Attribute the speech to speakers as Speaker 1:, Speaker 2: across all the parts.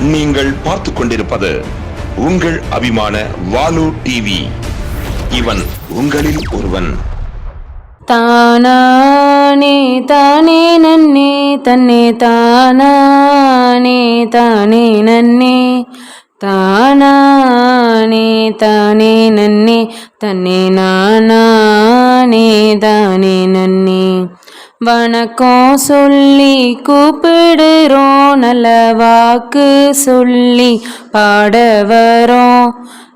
Speaker 1: நீங்கள் பார்த்து கொண்டிருப்பது உங்கள் அபிமான வாலு டிவி இவன் உங்களில் ஒருவன்.
Speaker 2: தானானே தானே நன்னே தன்னே தானானே தானே நன்னே. தானா தானே தானே நன்னே தன்னே நானே தானே நன்னே. வணக்கம் சொல்லி கூப்பிடுறோம் நல்ல வாக்கு சொல்லி பாட வரோம்.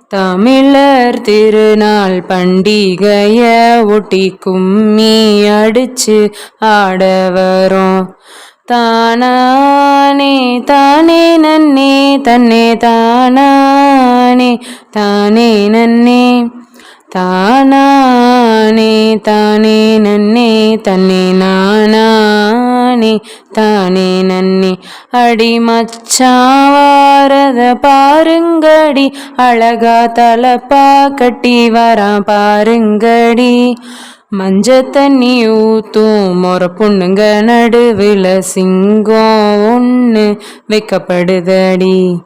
Speaker 2: தமிழர் திருநாள் பண்டிகைய ஒட்டி கும்மி அடிச்சு ஆட வரோம். தானா தானானே தானே நன்னே தன்னே தானானே தானே நன்னே தானானே தானே நன்னே தன்னே நானானே தானே நன்னே. அடி மச்சாவாரத பாருங்கடி அழகா தலப்பா கட்டி வரான் பாருங்கடி. மஞ்ச தண்ணி ஊத்தும். மொற பொண்ணுங்க நடுவில் சிங்கம் ஒன்று வைக்கப்படுதடி.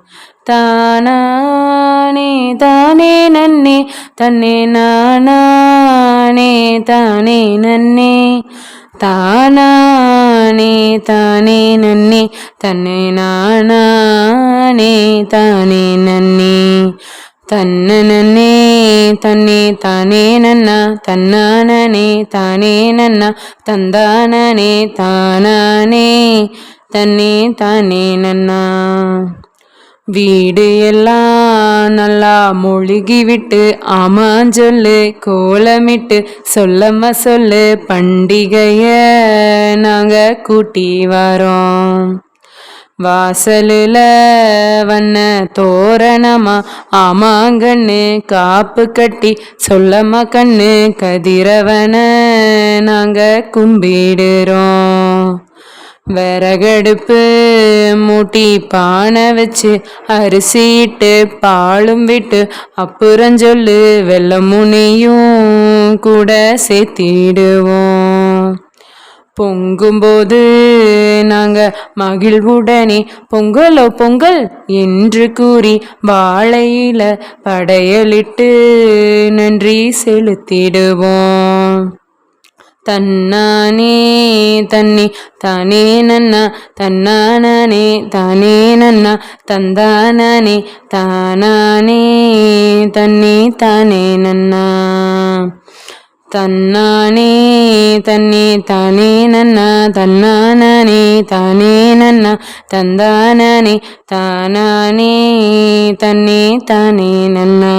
Speaker 2: தானானே தானே நன்னே தன்னே நானே தானே நன்னே. தானானே தானே நன்னே தன்னை நானே தானே நன்னே. தன்ன நன்னே தன்னே தானே நன்னா. தன்னானே தானே நன்னா. தந்தானே தானானே. தன்னே தானே நன்னா. வீடு எல்லாம் நல்லா மொழுகி விட்டு ஆமாம் சொல்லு கோலமிட்டு சொல்லம்மா சொல்லு பண்டிகைய நாங்க கூட்டி வரோம். வாசலில் வண்ண தோரணமா ஆமாங்கண்ணு காப்பு கட்டி சொல்லம்மா கண்ணு கதிரவன நாங்க கும்பிடுறோம். விறகடுப்பு மூட்டி பானை வச்சு அரிசி இட்டு பாலும் விட்டு அப்புறம் சொல்லு வெள்ளமுனையும் கூட சேர்த்திடுவோம். பொங்கும்போது நாங்க மகிழ்வுடனே பொங்கலோ பொங்கல் என்று கூறி வாழையில படையலிட்டு நன்றி செலுத்திடுவோம். தன்னானே தன்னி தானே நன்னா தன்னானே தானே நன்னா தந்தானே தானானே தன்னி தானே நன்னா. தன்னானே தன்னே தானே நன்னா தன்னானே தானே நன்னா தந்தானே தானானே தன்னே தானே நன்னா.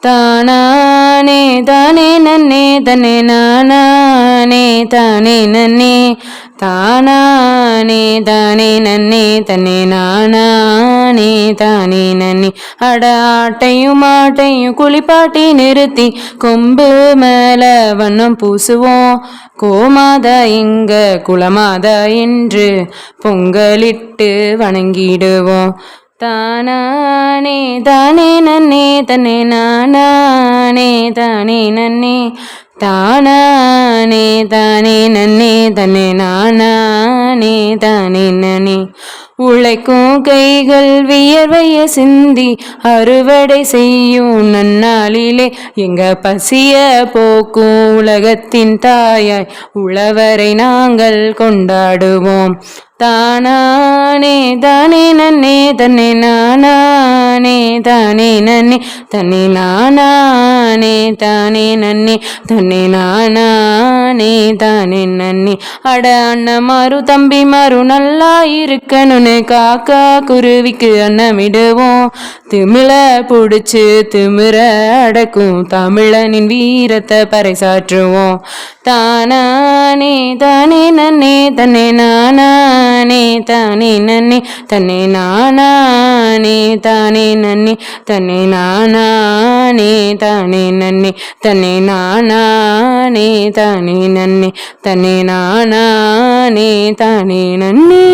Speaker 2: தானானே தானே நன்னே தன்னே நானானே தானே நன்னே தானானே தானே நன்னே தன்னே நானா. தானே நன்னி. அட ஆட்டையும் மாட்டையும் குளிப்பாட்டி நிறுத்தி கொம்பு மேல வண்ணம் பூசுவோம். கோமாதா இங்க குளமாதா என்று பொங்கலிட்டு வணங்கிடுவோம். தானானே தானே நன்னே தன்னே நானானே தானே நன்னே. தானானே தானே நன்னே தன்னே நானா தானே நன்னே உழைக்கும் கைகள் வியர்வைய சிந்தி அறுவடை செய்யும் நன்னாளிலே எங்க பசிய போக்கும் உலகத்தின் தாயாய் உழவரை நாங்கள் கொண்டாடுவோம். தானானே தானே நன்னே தன்னே நானானே தானே நன்னே தன்னே நானா தானே தானே நன்னே தன்னே நானே தானே நன்னே. அட அண்ணமாரு தம்பி மாறு நல்லா இருக்கணும்னு காக்கா குருவிக்கு அன்னமிடுவோம். திமிழ புடிச்சு திமிர அடக்கும் தமிழனின் வீரத்தை பறைசாற்றுவோம். தானானே தானே நன்னே தன்னே நானானே தானே நன்னே தன்னே நானானே தானே நன்னே தன்னே நானானே தானே நன்னே தன்னே நானானே தானே நன்னே தன்னே நானானே தானே நன்னே.